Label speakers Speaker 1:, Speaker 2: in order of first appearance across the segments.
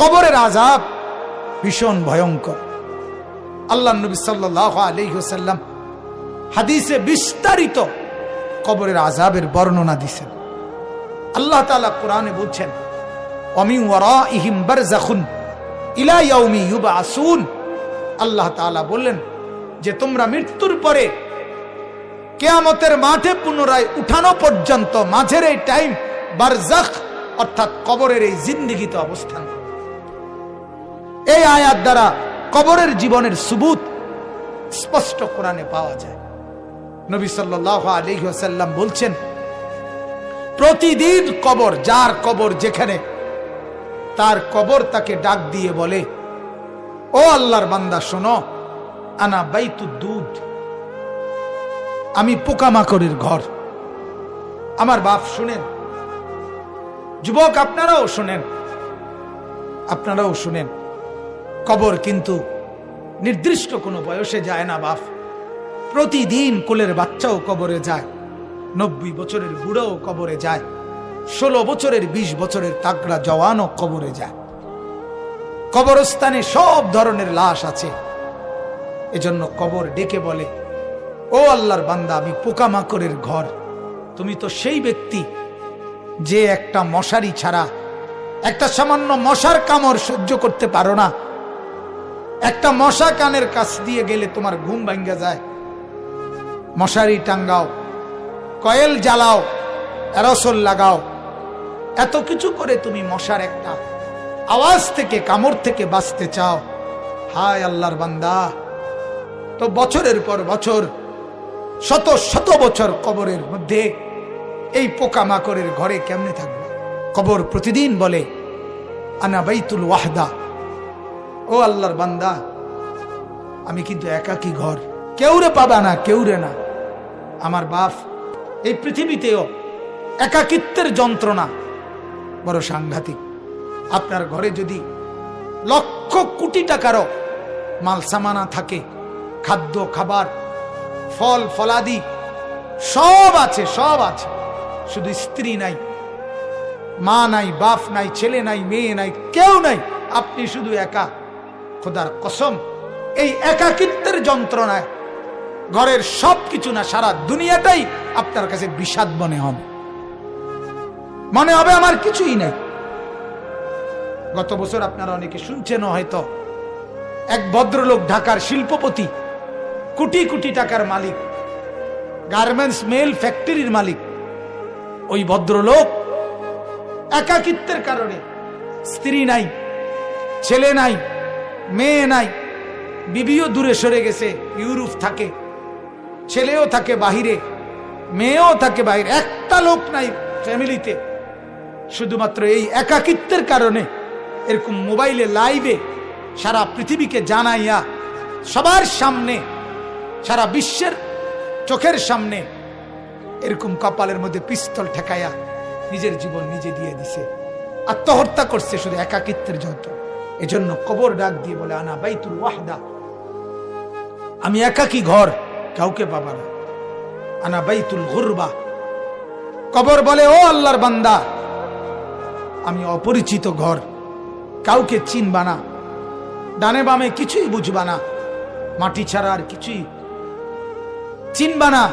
Speaker 1: কবরের আজাব ভীষণ ভয়ঙ্কর। আল্লাহ নবী সাল্লাহ আলহ্লাম হাদিসে বিস্তারিত কবরের আজাবের বর্ণনা দিছেন। আল্লাহ তালা কোরআনে বলছেন অমি ওয়ারা ইহিম বারজাখুন ইয়াউমি ইউবাসুন। আল্লাহ তাআলা বললেন যে, তোমরা মৃত্যুর পরে কেয়ামতের মাঠে পুনরায় উঠানো পর্যন্ত মাঝের এই টাইম বারজাখ অর্থাৎ কবরের এই জিন্দিগিতে অবস্থান। এই আয়াত দ্বারা কবরের জীবনের সুবুত স্পষ্ট কোরআনে পাওয়া যায়। নবী সাল্লাহ বলছেন, প্রতিদিন কবর, যার কবর যেখানে, তার কবর তাকে ডাক দিয়ে বলে, ও আল্লাহর বান্দা, শোনো, আনা বাইতু দুধ। আমি পোকামাকড়ের ঘর। আমার বাপ শুনেন। যুবক, আপনারাও শুনেন। আপনারাও শুনেন। কবর কিন্তু নির্দিষ্ট কোনো বয়সে যায় না, বাপ। প্রতিদিন কোলের বাচ্চাও কবরে যায়, নব্বই বছরের বুড়াও কবরে যায়, ষোলো বছরের ২০ বছরের তাগড়া জওয়ানও কবরে যায়। কবরস্থানে সব ধরনের লাশ আছে। এজন্য কবর ডেকে বলে, ও আল্লাহর বান্দা, আমি পোকামাকড়ের ঘর। তুমি তো সেই ব্যক্তি যে একটা মশারি ছাড়া একটা সামান্য মশার কামড় সহ্য করতে পারো না। একটা মশা কানের কাছ দিয়ে গেলে তোমার ঘুম ভাঙ্গা যায়। মশারি টাঙ্গাও, কয়েল জ্বালাও, অ্যারসল লাগাও। এত কিছু করে তুমি মশার একটা আওয়াজ থেকে, কামড় থেকে বাঁচতে চাও। হায় আল্লাহর বান্দা। তো বছরের পর বছর, শত শত বছর কবরের মধ্যে এই পোকামাকড়ের ঘরে কেমনে থাকবে? কবর প্রতিদিন বলে, আনা বাইতুল ওয়াহদা। ও আল্লাহর বান্দা, আমি কিন্তু একাকী ঘর। কেউরে পাবা না, কেউরে না। আমার বাপ এই পৃথিবীতেও একাকিত্বের যন্ত্রণা বড় সাংঘাতিক। আপনার ঘরে যদি লক্ষ কোটি টাকারও মাল সামানা থাকে, খাদ্য, খাবার, ফল, ফলাদি, সব আছে সব আছে। শুধু স্ত্রী নাই, মা নাই, বাপ নাই, ছেলে নাই, মেয়ে নাই, কেউ নাই। আপনি শুধু একা। খোদার কসম, এই একাকিত্বের যন্ত্রণায় ঘরের সব কিছু না, সারা দুনিয়াটাই আপনার কাছে বিষাদ মনে হবে। মনে হবে আমার কিছুই নেই। গত বছর আপনারা অনেকে শুনছেন হয়তো, এক ভদ্রলোক ঢাকার শিল্পপতি, কোটি কোটি টাকার মালিক, গার্মেন্টস মেল ফ্যাক্টরির মালিক। ওই ভদ্রলোক একাকিত্বের কারণে স্ত্রী নাই, ছেলে নাই মেয়ে নাই। বিবিও দূরে সরে গেছে ইউরোপ থাকে, ছেলেও থাকে বাহিরে, মেয়েও থাকে বাহিরে, একটা লোক নাই ফ্যামিলিতে। শুধুমাত্র এই একাকিত্বের কারণে এরকম মোবাইলে, লাইভে সারা পৃথিবীকে জানাইয়া সবার সামনে, সারা বিশ্বের চোখের সামনে এরকম কপালের মধ্যে পিস্তল ঠেকাইয়া নিজের জীবন নিজে দিয়ে দিছে। আত্মহত্যা করছে শুধু একাকিত্বের যত। এজন্য কবর ডাক দিয়ে বলে, আনা বাইতুল ওয়াহদা। আমি একাকি ঘর? কাউকে পাবা না। আনা বাইতুল গুরবা। কবর বলে, ও আল্লাহর বান্দা, আমি অপরিচিত ঘর। কাউকে চিনবা না। ডানে বামে কিছুই বুঝবা না। মাটি ছাড়া আর কিছুই চিনবা না।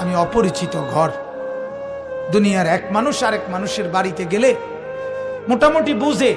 Speaker 1: আমি অপরিচিত ঘর। দুনিয়ার এক মানুষ আর এক মানুষের বাড়িতে গেলে মোটামুটি বুঝে